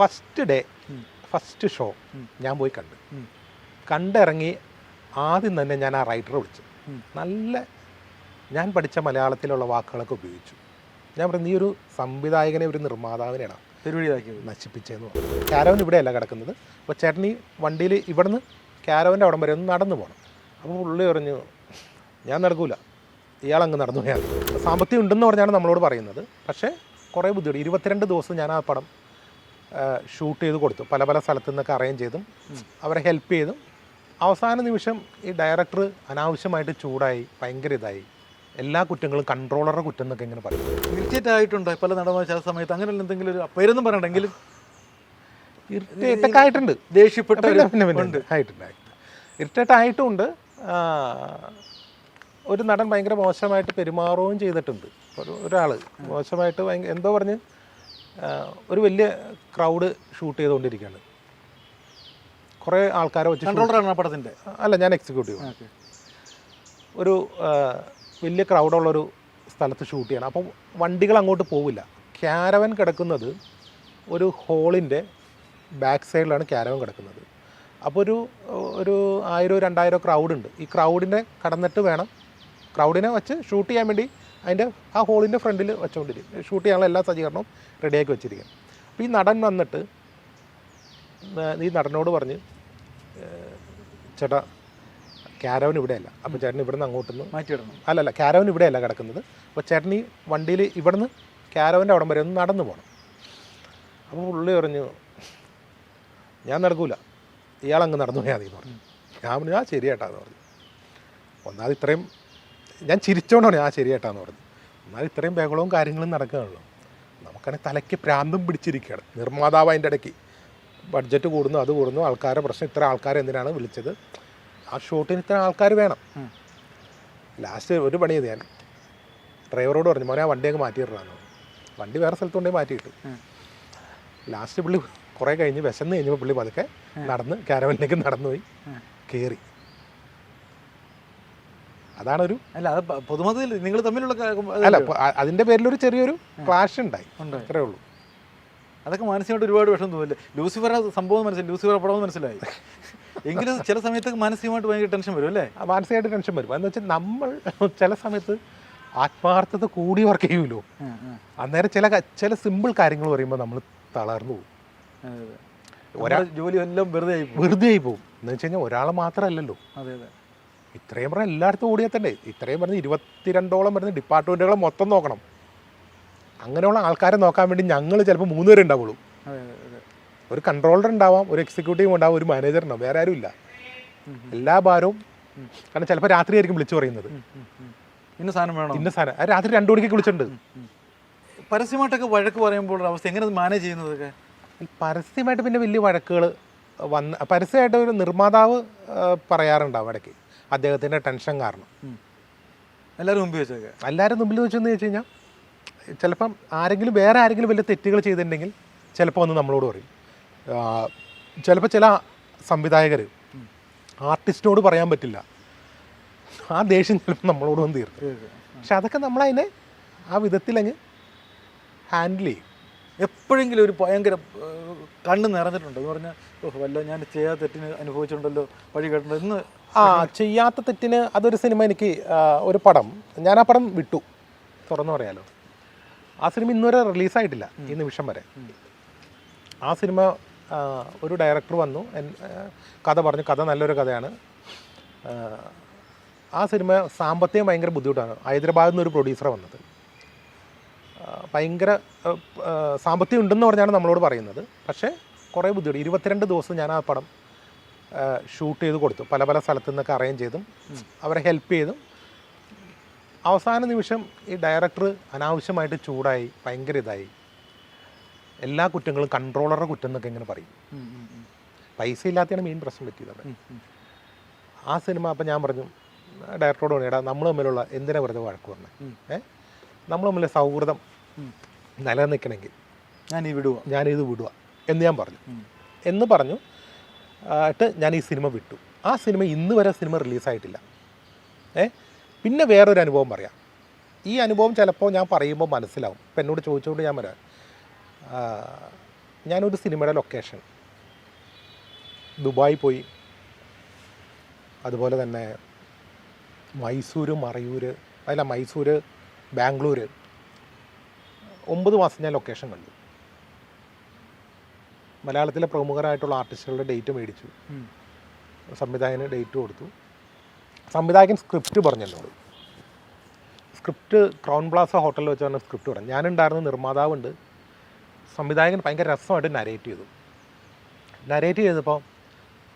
First day first show ഞാൻ പോയി കണ്ടു. കണ്ടിറങ്ങി ആദ്യം തന്നെ ഞാൻ ആ റൈറ്ററെ വിളിച്ചു. നല്ല ഞാൻ പഠിച്ച മലയാളത്തിലുള്ള വാക്കുകളൊക്കെ ഉപയോഗിച്ചു. ഞാൻ പറഞ്ഞു നീ ഒരു സംവിധായകനെ ഒരു നിർമ്മാതാവിനെയാണ് നശിപ്പിച്ചതെന്ന് പറഞ്ഞു. ക്യാരവൻ ഇവിടെയല്ല കിടക്കുന്നത്. അപ്പോൾ ചേട്ടൻ ഈ വണ്ടിയിൽ ഇവിടുന്ന് ക്യാരവന്റെ അവിടം വരെ ഒന്ന് നടന്നു പോകണം അപ്പോൾ പുള്ളി പറഞ്ഞു ഞാൻ നടക്കൂല. ഇയാളങ്ങ് അങ്ങ് നടന്നു ഞാൻ മതി." സാമ്പത്തികം ഉണ്ടെന്ന് പറഞ്ഞാണ് നമ്മളോട് പറയുന്നത്. പക്ഷേ കുറേ ബുദ്ധിമുട്ട്. ഇരുപത്തിരണ്ട് ദിവസം ഞാൻ ആ പടം ഷൂട്ട് ചെയ്ത് കൊടുത്തു. പല പല സ്ഥലത്തു നിന്നൊക്കെ അറേഞ്ച് ചെയ്തും. അവരെ ഹെൽപ്പ് ചെയ്തും. അവസാന നിമിഷം ഈ ഡയറക്ടർ അനാവശ്യമായിട്ട് ചൂടായി ഭയങ്കര ഇതായി. എല്ലാ കുറ്റങ്ങളും കൺട്രോളറുടെ കുറ്റം എന്നൊക്കെ ഇങ്ങനെ പറയും. ആയിട്ടുണ്ടോ? പല നടന്മാർ ചില സമയത്ത് അങ്ങനെ എന്തെങ്കിലും ഒരു പേരൊന്നും പറയണ്ടെങ്കിലും ഇറിറ്റേറ്റൊക്കെ ആയിട്ടുണ്ട്. ദേഷ്യപ്പെട്ട. ആയിട്ടുണ്ട് ഇറിറ്റേറ്റ് ആയിട്ടുമുണ്ട് ഒരു നടൻ ഭയങ്കര മോശമായിട്ട് പെരുമാറുകയും ചെയ്തിട്ടുണ്ട്. ഒരു ഒരാൾ മോശമായിട്ട് എന്തോ പറഞ്ഞ് ഒരു വലിയ ക്രൗഡ് ഷൂട്ട് ചെയ്തുകൊണ്ടിരിക്കുകയാണ്. കുറേ ആൾക്കാരെ വെച്ച് കൺട്രോളറാണ് ആ പടത്തിന്റെ അല്ല ഞാൻ എക്സിക്യൂട്ടീവ് ഒരു വലിയ ക്രൗഡുള്ളൊരു സ്ഥലത്ത് ഷൂട്ട് ചെയ്യണം. അപ്പം വണ്ടികൾ അങ്ങോട്ട് പോവില്ല. ക്യാരവൻ കിടക്കുന്നത് ഒരു ഹോളിന്റെ ബാക്ക് സൈഡിലാണ് ക്യാരവൻ കിടക്കുന്നത്. അപ്പോൾ ഒരു ഒരു ആയിരം രണ്ടായിരം ക്രൗഡ് ഉണ്ട്. ഈ ക്രൗഡിനെ കടന്നിട്ട് വേണം ക്രൗഡിനെ വെച്ച് ഷൂട്ട് ചെയ്യാൻ വേണ്ടി അതിന്റെ ആ ഹോളിന്റെ ഫ്രണ്ടിൽ വെച്ചുകൊണ്ടിരിക്കും ഷൂട്ട് ചെയ്യാനുള്ള എല്ലാ സജ്ജീകരണവും റെഡിയാക്കി വെച്ചിരിക്കും അപ്പോൾ ഈ നടൻ വന്നിട്ട് ഈ നടനോട് പറഞ്ഞ് ചേട്ടാ ക്യാരവൻ ഇവിടെയല്ല. അപ്പോൾ ചേട്ടൻ ഇവിടുന്ന് അങ്ങോട്ടുനിന്ന് മാറ്റിയിടണം അല്ലല്ല ക്യാരവൻ ഇവിടെയല്ല കിടക്കുന്നത്. അപ്പോൾ ചേട്ടൻ ഈ വണ്ടിയിൽ ഇവിടുന്ന് ക്യാരവന്റെ അവിടം വരെ ഒന്ന് നടന്നു പോകണം അപ്പോൾ പുള്ളി പറഞ്ഞു ഞാൻ നടക്കൂല. ഇയാൾ അങ്ങ് നടന്നു പോയാൽ മതി എന്ന് പറഞ്ഞു. ഞാൻ പറഞ്ഞു ആ ശരിയേട്ടാന്ന് പറഞ്ഞു. ഒന്നാമത് ഇത്രയും ഞാൻ ചിരിച്ചോണ്ടാണ് ആ ശരിയേട്ടാന്ന് പറഞ്ഞു എന്നാൽ ഇത്രയും ബഹളവും കാര്യങ്ങളും നടക്കുകയാണല്ലോ. നമുക്കാണെങ്കിൽ തലയ്ക്ക് പ്രാന്തം പിടിച്ചിരിക്കുകയാണ്. നിർമ്മാതാവ് അതിന്റെ ഇടയ്ക്ക്. ബഡ്ജറ്റ് കൂടുന്നു അത് കൂടുന്നു ആൾക്കാരുടെ പ്രശ്നം ഇത്ര ആൾക്കാർ എന്തിനാണ് വിളിച്ചത്? ആ ഷൂട്ടിന് ഇത്ര ആൾക്കാർ വേണം. ലാസ്റ്റ് ഒരു പണി ചെയ്ത് ഞാൻ. ഡ്രൈവറോട് പറഞ്ഞു മോനെ ആ വണ്ടി അങ്ങ് മാറ്റിയിട്ടാന്ന് വണ്ടി വേറെ സ്ഥലത്ത് കൊണ്ടേ മാറ്റിയിട്ടു. ലാസ്റ്റ് പുള്ളി കുറേ കഴിഞ്ഞ് വിശന്ന് കഴിഞ്ഞപ്പോൾ പുള്ളി പതുക്കെ നടന്ന് ക്യാരവനിലേക്ക് നടന്നുപോയി. പോയി കയറി അതാണൊരു അല്ല അത് പൊതുമതത്തിൽ നിങ്ങൾ തമ്മിലുള്ള അല്ല അതിന്റെ പേരിൽ ഒരു ചെറിയൊരു ക്ലാഷ് ഉണ്ടായി. അത്രേ ഉള്ളൂ. അതൊക്കെ മാനസികമായിട്ട് ഒരുപാട് വിഷമം തോന്നില്ല. ലൂസിഫർ സംഭവം മനസ്സിലായി ലൂസിഫർ പടം മനസ്സിലായി. എങ്കിലും ചില സമയത്ത് മാനസികമായിട്ട് ഭയങ്കര ടെൻഷൻ വരും അല്ലേ? ആ മാനസികമായിട്ട് ടെൻഷൻ വരും. എന്ന് വെച്ചാൽ നമ്മൾ ചില സമയത്ത് ആത്മാർത്ഥത കൂടി വർക്ക് ചെയ്യുമല്ലോ. അന്നേരം ചില ചില സിമ്പിൾ കാര്യങ്ങൾ പറയുമ്പോൾ നമ്മൾ തളർന്നു പോകും. ഒരാൾ ജോലി എല്ലാം വെറുതെ ആയി പോകും. വെറുതെ ആയി പോകും. എന്ന് വെച്ച് കഴിഞ്ഞാൽ ഒരാളെ മാത്രമല്ലല്ലോ അതെ അതെ. ഇത്രയും പറഞ്ഞാൽ എല്ലായിടത്തും ഓടിയെത്തണ്ടേ ഇത്രയും പറഞ്ഞ് ഇരുപത്തിരണ്ടോളം വരുന്ന ഡിപ്പാർട്ട്മെന്റുകളെ മൊത്തം നോക്കണം. അങ്ങനെയുള്ള ആൾക്കാരെ നോക്കാൻ വേണ്ടി ഞങ്ങൾ ചിലപ്പോൾ മൂന്ന് പേര് ഉണ്ടാവുള്ളൂ ഒരു കൺട്രോളർ ഉണ്ടാവാം ഒരു എക്സിക്യൂട്ടീവ് ഉണ്ടാവാം ഒരു മാനേജർ ഉണ്ടാവും വേറെ ആരും ഇല്ല എല്ലാ ഭാരവും കാരണം ചിലപ്പോൾ രാത്രി ആയിരിക്കും വിളിച്ചു പറയുന്നത്. ഇന്ന സാധനം വേണം? ഇന്ന സാധനം. രാത്രി രണ്ടു മണിക്ക് വിളിച്ചിട്ടുണ്ട്. പരസ്യമായിട്ടൊക്കെ വഴക്ക് പറയുമ്പോൾ അവസ്ഥ എങ്ങനെ മാനേജ് ചെയ്യുന്നതൊക്കെ? പരസ്യമായിട്ട് പിന്നെ വലിയ വഴക്കുകൾ വന്ന് പരസ്യമായിട്ട് ഒരു നിർമ്മാതാവ് പറയാറുണ്ടാവും ഇടയ്ക്ക്. അദ്ദേഹത്തിന്റെ ടെൻഷൻ കാരണം. എല്ലാരും എല്ലാവരും മുമ്പ് എല്ലാരും എല്ലാവരും മുമ്പിൽ വെച്ചെന്ന് വെച്ച് കഴിഞ്ഞാൽ ചിലപ്പം ആരെങ്കിലും വേറെ ആരെങ്കിലും വലിയ തെറ്റുകൾ ചെയ്തിട്ടുണ്ടെങ്കിൽ ചിലപ്പോൾ ഒന്ന് നമ്മളോട് പറയും. ചിലപ്പോൾ ചില സംവിധായകർ ആർട്ടിസ്റ്റിനോട് പറയാൻ പറ്റില്ല. ആ ദേഷ്യം ചിലപ്പോൾ നമ്മളോട് വന്ന് തീർക്കും. പക്ഷെ അതൊക്കെ നമ്മളതിനെ ആ വിധത്തിലങ്ങ് ഹാൻഡിൽ ചെയ്യും. എപ്പോഴെങ്കിലും ഒരു ഭയങ്കര കണ്ണ് നിറഞ്ഞിട്ടുണ്ട്? എന്ന് പറഞ്ഞാൽ ഓഹ് വല്ല ഞാൻ ചെയ്യാത്ത തെറ്റിന് അനുഭവിച്ചിട്ടുണ്ടല്ലോ വഴി കേട്ടിട്ടുണ്ട്? ഇന്ന് ആ ചെയ്യാത്ത തെറ്റിന് അതൊരു സിനിമ എനിക്ക് ഒരു പടം. ഞാൻ ആ പടം വിട്ടു. തുറന്നു പറയാലോ. ആ സിനിമ ഇന്നുവരെ റിലീസായിട്ടില്ല ഈ നിമിഷം വരെ. ആ സിനിമ ഒരു ഡയറക്ടർ വന്നു. കഥ പറഞ്ഞു. കഥ നല്ലൊരു കഥയാണ്. ആ, സിനിമ സാമ്പത്തികം ഭയങ്കര ബുദ്ധിമുട്ടാണ്. ഹൈദരാബാദിൽ നിന്ന് ഒരു പ്രൊഡ്യൂസർ വന്നത്. ഭയങ്കര സാമ്പത്തികം ഉണ്ടെന്ന് പറഞ്ഞാണ് നമ്മളോട് പറയുന്നത്. പക്ഷേ കുറേ ബുദ്ധിമുട്ട്. ഇരുപത്തിരണ്ട് ദിവസം ഞാൻ ആ പടം ഷൂട്ട് ചെയ്ത് കൊടുത്തു. പല പല സ്ഥലത്തു നിന്നൊക്കെ അറേഞ്ച് ചെയ്തും അവരെ ഹെൽപ്പ് ചെയ്തും. അവസാന നിമിഷം ഈ ഡയറക്ടർ അനാവശ്യമായിട്ട് ചൂടായി ഭയങ്കര ഇതായി. എല്ലാ കുറ്റങ്ങളും കൺട്രോളറുടെ കുറ്റം എന്നൊക്കെ ഇങ്ങനെ പറയും. പൈസ ഇല്ലാത്തതാണ് മെയിൻ പ്രശ്നം പറ്റിയത്. ആ സിനിമ അപ്പം ഞാൻ പറഞ്ഞു ഡയറക്ടറോട് പറഞ്ഞു എടാ നമ്മൾ തമ്മിലുള്ള എന്തിനാ വെറുതെ വഴക്ക് പറഞ്ഞത് ഏഹ് നമ്മൾ തമ്മിൽ സൗഹൃദം. നിലനിൽക്കണമെങ്കിൽ. ഞാൻ ഈ വിടുക ഞാനിത് വിടുക എന്ന് ഞാൻ പറഞ്ഞു. എന്ന് പറഞ്ഞു ആയിട്ട് ഞാൻ ഈ സിനിമ വിട്ടു. ആ സിനിമ ഇന്ന് വരെ സിനിമ റിലീസായിട്ടില്ല. ഏ? പിന്നെ വേറൊരു അനുഭവം പറയാം. ഈ അനുഭവം ചിലപ്പോൾ ഞാൻ പറയുമ്പോൾ മനസ്സിലാവും. ഇപ്പം എന്നോട് ചോദിച്ചുകൊണ്ട് ഞാൻ പറയാം. ആ, ഞാനൊരു സിനിമയുടെ ലൊക്കേഷൻ. ദുബായ് പോയി. അതുപോലെ തന്നെ മൈസൂർ മറയൂർ അല്ല മൈസൂർ ബാംഗ്ലൂർ ഒമ്പത് മാസം ഞാൻ ലൊക്കേഷൻ കണ്ടു. മലയാളത്തിലെ പ്രമുഖരായിട്ടുള്ള ആർട്ടിസ്റ്റുകളുടെ ഡേറ്റ് മേടിച്ചു. സംവിധായകന് ഡേറ്റ് കൊടുത്തു. സംവിധായകൻ സ്ക്രിപ്റ്റ് പറഞ്ഞല്ലോ. സ്ക്രിപ്റ്റ് ക്രൗൺ പ്ലാസ ഹോട്ടലിൽ വെച്ചാണ് സ്ക്രിപ്റ്റ് പറഞ്ഞത് ഞാനുണ്ടായിരുന്ന നിർമ്മാതാവുണ്ട്. സംവിധായകൻ ഭയങ്കര രസമായിട്ട് നരേറ്റ് ചെയ്തു. നരേറ്റ് ചെയ്തപ്പോൾ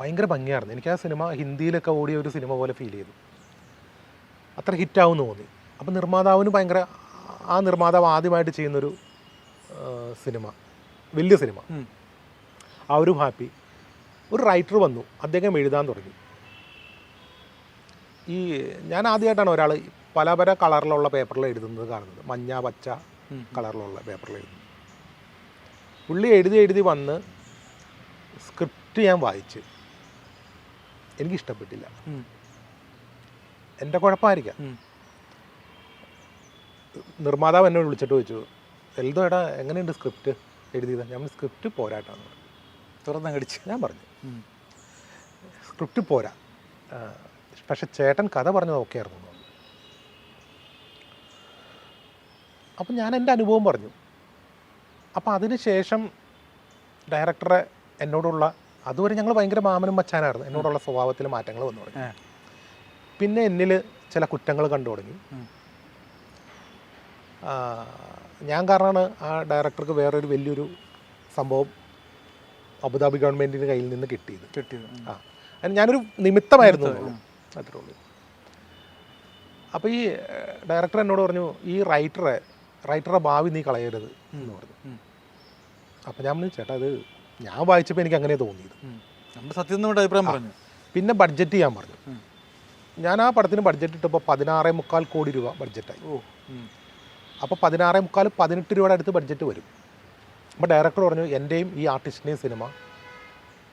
ഭയങ്കര ഭംഗിയായിരുന്നു. എനിക്ക് ആ സിനിമ ഹിന്ദിയിലൊക്കെ ഓടിയ ഒരു സിനിമ പോലെ ഫീൽ ചെയ്തു. അത്ര ഹിറ്റാവും തോന്നി. അപ്പോൾ നിർമ്മാതാവിന് ഭയങ്കര ആ നിർമ്മാതാവ് ആദ്യമായിട്ട് ചെയ്യുന്നൊരു സിനിമ വലിയ സിനിമ. ആ അവരും ഹാപ്പി. ഒരു റൈറ്റർ വന്നു. അദ്ദേഹം എഴുതാൻ തുടങ്ങി. ഈ ഞാൻ ആദ്യമായിട്ടാണ് ഒരാൾ പല പല കളറിലുള്ള പേപ്പറിൽ എഴുതുന്നത് കാണുന്നത്. മഞ്ഞ പച്ച കളറിലുള്ള പേപ്പറിൽ എഴുതുന്നത്. പുള്ളി എഴുതി എഴുതി വന്ന് സ്ക്രിപ്റ്റ് ഞാൻ വായിച്ച്. എനിക്കിഷ്ടപ്പെട്ടില്ല. എന്റെ കുഴപ്പമായിരിക്കാം. നിർമ്മാതാവ് എന്നെ വിളിച്ചിട്ട് ചോദിച്ചു എൽദോ എടാ എങ്ങനെയുണ്ട് സ്ക്രിപ്റ്റ്? എഴുതിയത്? ഞാൻ സ്ക്രിപ്റ്റ് പോരാട്ടാണ്. പറഞ്ഞു. തുറന്ന് കടിച്ച് ഞാൻ പറഞ്ഞു സ്ക്രിപ്റ്റ് പോരാ. പക്ഷെ ചേട്ടൻ കഥ പറഞ്ഞത് ഓക്കെ ആയിരുന്നു അപ്പം ഞാൻ എന്റെ അനുഭവം പറഞ്ഞു. അപ്പം അതിന് ശേഷം ഡയറക്ടറെ എന്നോടുള്ള അതുവരെ ഞങ്ങൾ ഭയങ്കര മാമനും മച്ചാനായിരുന്നു എന്നോടുള്ള സ്വഭാവത്തിൽ മാറ്റങ്ങൾ വന്നു തുടങ്ങി. പിന്നെ എന്നിൽ ചില കുറ്റങ്ങൾ കണ്ടു തുടങ്ങി. ഞാൻ കാരണമാണ് ആ ഡയറക്ടർക്ക് വേറൊരു വലിയൊരു സംഭവം അബുദാബി ഗവൺമെന്റിന്റെ കയ്യിൽ നിന്ന് കിട്ടിയത്. കിട്ടിയത്. ആ. അതിന് ഞാനൊരു നിമിത്തമായിരുന്നു. അത്രേ ഉള്ളൂ. അപ്പോൾ ഈ ഡയറക്ടർ എന്നോട് പറഞ്ഞു ഈ റൈറ്ററെ റൈറ്ററെ ഭാവി നീ കളയരുത് എന്ന് പറഞ്ഞു. അപ്പം അപ്പോൾ ഞാൻ പറഞ്ഞു ചേട്ടാ അത് ഞാൻ വായിച്ചപ്പോൾ എനിക്ക് അങ്ങനെ തോന്നിയത്. നമ്മുടെ സത്യം അഭിപ്രായം പറഞ്ഞു. പിന്നെ ബഡ്ജറ്റ് ചെയ്യാൻ പറഞ്ഞു. ഞാൻ ആ പടത്തിന് ബഡ്ജറ്റ് ഇട്ടപ്പോൾ പതിനാറേ മുക്കാൽ കോടി രൂപ ബഡ്ജറ്റായി. അപ്പോൾ പതിനാറേ മുക്കാൽ പതിനെട്ട് രൂപയുടെ അടുത്ത് ബഡ്ജറ്റ് വരും. അപ്പോൾ ഡയറക്ടർ പറഞ്ഞു എന്റെയും ഈ ആർട്ടിസ്റ്റിന്റെയും സിനിമ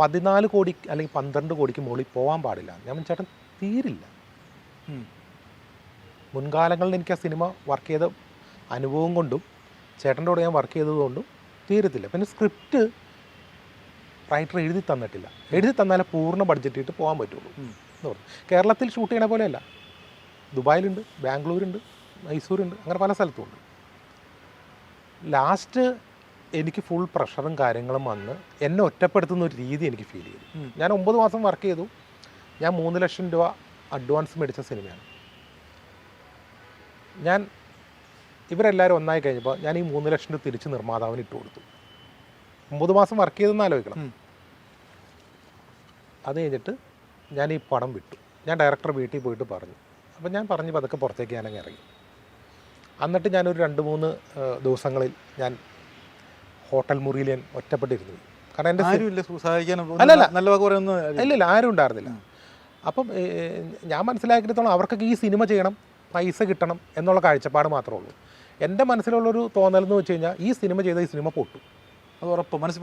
പതിനാല് കോടി അല്ലെങ്കിൽ പന്ത്രണ്ട് കോടിക്ക് മുകളിൽ പോകാൻ പാടില്ല. ഞാൻ ചേട്ടൻ തീരില്ല. മുൻകാലങ്ങളിൽ എനിക്ക് ആ സിനിമ വർക്ക് ചെയ്ത അനുഭവം കൊണ്ടും ചേട്ടന്റെ കൂടെ ഞാൻ വർക്ക് ചെയ്തതുകൊണ്ടും തീരത്തില്ല. പിന്നെ സ്ക്രിപ്റ്റ് റൈറ്റർ എഴുതി തന്നിട്ടില്ല. എഴുതി തന്നാലേ പൂർണ ബഡ്ജറ്റ് ഇട്ട് പോകാൻ പറ്റുള്ളൂ. എന്ന് പറഞ്ഞു. കേരളത്തിൽ ഷൂട്ട് ചെയ്യണ പോലെയല്ല. ദുബായിലുണ്ട് ബാംഗ്ലൂരുണ്ട് മൈസൂരുണ്ട്. അങ്ങനെ പല സ്ഥലത്തും ഉണ്ട്. ലാസ്റ്റ് എനിക്ക് ഫുൾ പ്രഷറും കാര്യങ്ങളും വന്ന് എന്നെ ഒറ്റപ്പെടുത്തുന്ന ഒരു രീതി എനിക്ക് ഫീൽ ചെയ്തു. ഞാൻ ഒമ്പത് മാസം വർക്ക് ചെയ്തു. ഞാൻ മൂന്ന് ലക്ഷം രൂപ അഡ്വാൻസ് മേടിച്ച സിനിമയാണ്. ഞാൻ ഇവരെല്ലാവരും ഒന്നായി കഴിഞ്ഞപ്പോൾ ഞാൻ ഈ മൂന്ന് ലക്ഷം രൂപ തിരിച്ച് നിർമ്മാതാവിന് ഇട്ട് കൊടുത്തു. ഒമ്പത് മാസം വർക്ക് ചെയ്തെന്ന് ആലോചിക്കണം. അത് കഴിഞ്ഞിട്ട് ഞാൻ ഈ പടം വിട്ടു. ഞാൻ ഡയറക്ടർ വീട്ടിൽ പോയിട്ട് പറഞ്ഞു. അപ്പം ഞാൻ പറഞ്ഞു പതുക്കെ പുറത്തേക്ക് ഞാനങ്ങ് ഇറങ്ങി. എന്നിട്ട് ഞാനൊരു രണ്ട് മൂന്ന് ദിവസങ്ങളിൽ ഞാൻ ഹോട്ടൽ മുറിയിൽ ഞാൻ ഒറ്റപ്പെട്ടിരുന്നു. കാരണം എന്റെ അല്ലല്ല. നല്ല ഇല്ല ആരും ഉണ്ടായിരുന്നില്ല. അപ്പം ഞാൻ മനസ്സിലാക്കിയിടത്തോളം അവർക്കൊക്കെ ഈ സിനിമ ചെയ്യണം പൈസ കിട്ടണം എന്നുള്ള കാഴ്ചപ്പാട് മാത്രമേ ഉള്ളൂ. എന്റെ മനസ്സിലുള്ളൊരു തോന്നൽ എന്ന് വെച്ച് കഴിഞ്ഞാൽ ഈ സിനിമ ചെയ്ത ഈ സിനിമ പൊട്ടും. അത് ഉറപ്പ്. മനസ്സിൽ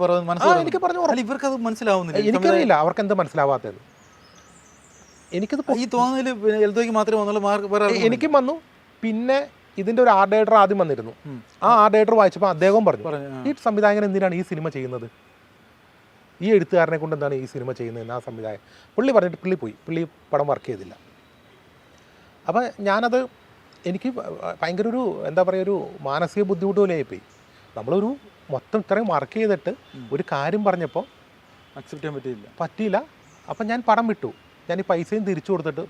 എനിക്ക് പറഞ്ഞു ഇവർക്ക് അത് മനസ്സിലാവുന്നില്ല. എനിക്കറിയില്ല അവർക്ക് എന്താ മനസ്സിലാവാത്തത്. എനിക്കത് ഈ തോന്നൽ എൽദോയ്ക്ക് മാത്രമേ വന്നുള്ളൂ എനിക്കും വന്നു. പിന്നെ ഇതിന്റെ ഒരു ആർട്ട് ഡയറക്ടർ ആദ്യം വന്നിരുന്നു. ആ ആർട്ട് ഡയറക്ടർ വായിച്ചപ്പോൾ അദ്ദേഹം പറഞ്ഞു ഈ സംവിധായകൻ എന്തിനാണ് ഈ സിനിമ ചെയ്യുന്നത്? ഈ എഴുത്തുകാരനെ കൊണ്ട് എന്താണ് ഈ സിനിമ ചെയ്യുന്നത് ആ സംവിധായകൻ. പുള്ളി പറഞ്ഞിട്ട് പുള്ളി പോയി. പുള്ളി പടം വർക്ക് ചെയ്തില്ല. അപ്പം ഞാനത് എനിക്ക് ഭയങ്കര ഒരു എന്താ പറയുക ഒരു മാനസിക ബുദ്ധിമുട്ട് പോലെ ആയിപ്പോയി നമ്മളൊരു മൊത്തം ഇത്രയും വർക്ക് ചെയ്തിട്ട് ഒരു കാര്യം പറഞ്ഞപ്പോൾ അക്സെപ്റ്റ് ചെയ്യാൻ പറ്റിയില്ല. പറ്റിയില്ല. അപ്പം ഞാൻ പടം വിട്ടു. ഞാൻ ഈ പൈസയും തിരിച്ചു കൊടുത്തിട്ട്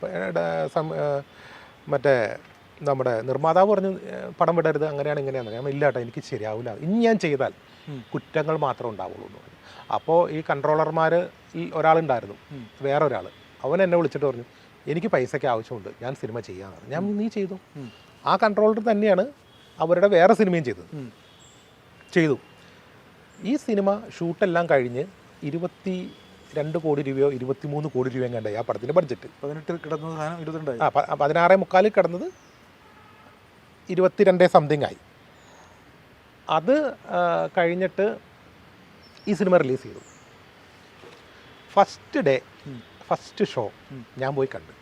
മറ്റേ നമ്മുടെ നിർമ്മാതാവ് പറഞ്ഞു പടം വിടരുത് അങ്ങനെയാണ് ഇങ്ങനെയാണ്. ഞാൻ ഇല്ല കേട്ടോ എനിക്ക് ശരിയാവില്ല ഇനി ഞാൻ ചെയ്താൽ കുറ്റങ്ങൾ മാത്രം ഉണ്ടാവുള്ളൂ എന്ന് പറഞ്ഞു. അപ്പോൾ ഈ കൺട്രോളർമാർ ഒരാളുണ്ടായിരുന്നു വേറൊരാൾ വേറെ ഒരാൾ അവൻ എന്നെ വിളിച്ചിട്ട് പറഞ്ഞു എനിക്ക് പൈസയ്ക്ക് ആവശ്യമുണ്ട് ഞാൻ സിനിമ ചെയ്യാമെന്ന് ഞാൻ നീ ചെയ്തു. ആ കൺട്രോളർ തന്നെയാണ് അവരുടെ വേറെ സിനിമയും ചെയ്തത്. ചെയ്തു. ഈ സിനിമ ഷൂട്ടെല്ലാം കഴിഞ്ഞ് ഇരുപത്തി രണ്ട് കോടി രൂപയോ ഇരുപത്തിമൂന്ന് കോടി രൂപയും കണ്ടായി ആ പടത്തിന്റെ ബഡ്ജറ്റ് പതിനെട്ട് കിടന്നത് ആ പതിനാറേ മുക്കാലിൽ കിടന്നത് ഇരുപത്തിരണ്ടേ സംതിങ് ആയി. അത് കഴിഞ്ഞിട്ട് ഈ സിനിമ റിലീസ് ചെയ്തു. ഫസ്റ്റ് ഡേ ഫസ്റ്റ് ഷോ ഞാൻ പോയി കണ്ടു.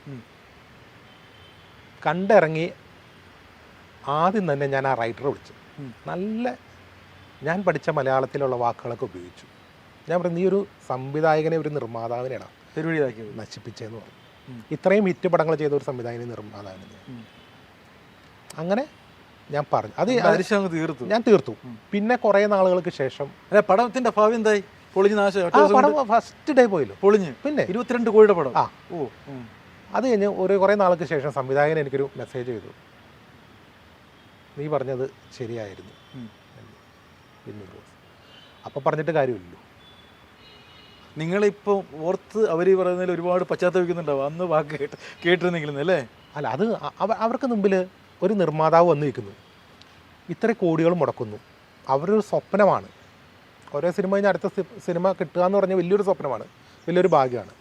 കണ്ടിറങ്ങി ആദ്യം തന്നെ ഞാൻ ആ റൈറ്ററെ വിളിച്ചു. നല്ല ഞാൻ പഠിച്ച മലയാളത്തിലുള്ള വാക്കുകളൊക്കെ ഉപയോഗിച്ചു. ഞാൻ പറഞ്ഞു നീ ഒരു സംവിധായകനെ ഒരു നിർമ്മാതാവിനെയാണ് നശിപ്പിച്ചതെന്ന് പറഞ്ഞു. ഇത്രയും ഹിറ്റ് പടങ്ങൾ ചെയ്ത ഒരു സംവിധായകനെ നിർമ്മാതാവിനെ. അങ്ങനെ ഞാൻ പറഞ്ഞു. അത് അരിശം തീർത്തു. ഞാൻ തീർത്തു. പിന്നെ കുറേ നാളുകൾക്ക് ശേഷം അല്ല പടത്തിന്റെ ഭാവി എന്തായി? പൊളിഞ്ഞ് നാശം. പടം ഫസ്റ്റ് ഡേ പോയല്ലോ. പൊളിഞ്ഞ്. പിന്നെ ഇരുപത്തിരണ്ട് കോഴിയുടെ പടം. ആ. ഓ അത് കഴിഞ്ഞ് ഒരു കുറേ നാൾക്ക് ശേഷം സംവിധായകൻ എനിക്കൊരു മെസ്സേജ് ചെയ്തു. നീ പറഞ്ഞത് ശരിയായിരുന്നു. അപ്പൊ പിന്നെ അപ്പം പറഞ്ഞിട്ട് കാര്യമില്ലല്ലോ. നിങ്ങളിപ്പോൾ ഓർത്ത് അവർ പറയുന്നതിൽ ഒരുപാട് പശ്ചാത്തപിക്കുന്നുണ്ടാവും. അന്ന് വാക്ക് കേട്ട് കേട്ടിരുന്നെങ്കിലും അല്ലേ? അല്ല അത് അവർക്ക് മുമ്പിൽ ഒരു നിർമ്മാതാവ് വന്നു നിൽക്കുന്നു ഇത്ര കോടികൾ മുടക്കുന്നു. അവരൊരു സ്വപ്നമാണ്. ഓരോ സിനിമ കഴിഞ്ഞാൽ അടുത്ത സിനിമ കിട്ടുക എന്ന് പറഞ്ഞാൽ വലിയൊരു സ്വപ്നമാണ്. വലിയൊരു ഭാഗ്യമാണ്.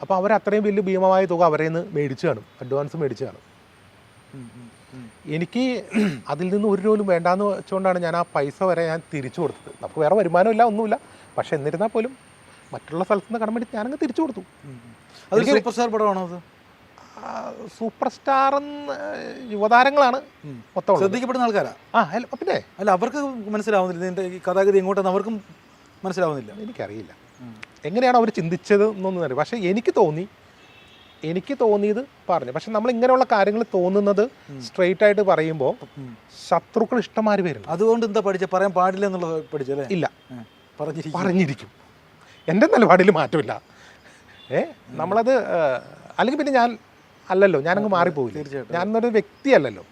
അപ്പോൾ അവർ അത്രയും വലിയ ഭീമമായ തുക അവരെ നിന്ന് മേടിച്ചു കാണും. അഡ്വാൻസ് മേടിച്ചു കാണും. എനിക്ക് അതിൽ നിന്ന് ഒരു രൂപയും വേണ്ടാന്ന് വെച്ചുകൊണ്ടാണ് ഞാൻ ആ പൈസ വരെ ഞാൻ തിരിച്ചു കൊടുത്തത്. നമുക്ക് വേറെ വരുമാനമില്ല ഒന്നുമില്ല. പക്ഷെ എന്നിരുന്നാൽ പോലും മറ്റുള്ള സ്ഥലത്ത് നിന്ന് കടം വേണ്ടി ഞാനങ്ങ് തിരിച്ചു കൊടുത്തു. സൂപ്പർ സ്റ്റാർ പടമാണോ അത്? സൂപ്പർ സ്റ്റാർ യുവതാരങ്ങളാണ്. മൊത്തം. ശ്രദ്ധിക്കപ്പെടുന്ന ആൾക്കാരാ? ആ അല്ല പിന്നെ? അല്ല അവർക്ക് മനസ്സിലാവുന്നില്ല. ഇതിന്റെ ഈ കഥാഗതി എങ്ങോട്ടാന്ന് അവർക്കും മനസ്സിലാവുന്നില്ല. എനിക്കറിയില്ല. എങ്ങനെയാണ് അവർ ചിന്തിച്ചത് എന്നൊന്നും അറിയാം പക്ഷേ എനിക്ക് തോന്നി എനിക്ക് തോന്നിയത് പറഞ്ഞു. പക്ഷെ നമ്മൾ ഇങ്ങനെയുള്ള കാര്യങ്ങൾ തോന്നുന്നത് സ്ട്രെയിറ്റ് ആയിട്ട് പറയുമ്പോൾ. ശത്രുക്കൾ ഇഷ്ടമാര് വരും അതുകൊണ്ട് എന്താ പഠിച്ച? പറയാൻ പാടില്ല എന്നുള്ളത് പഠിച്ചല്ലേ ഇല്ല. പറഞ്ഞിരിക്കും. എന്റെ നിലപാടിൽ മാറ്റമില്ല. ഏ നമ്മളത് അല്ലെങ്കിൽ പിന്നെ ഞാൻ അല്ലല്ലോ ഞാനങ്ങ് മാറിപ്പോകില്ല ഞാൻ ഞാനൊരു വ്യക്തിയല്ലല്ലോ.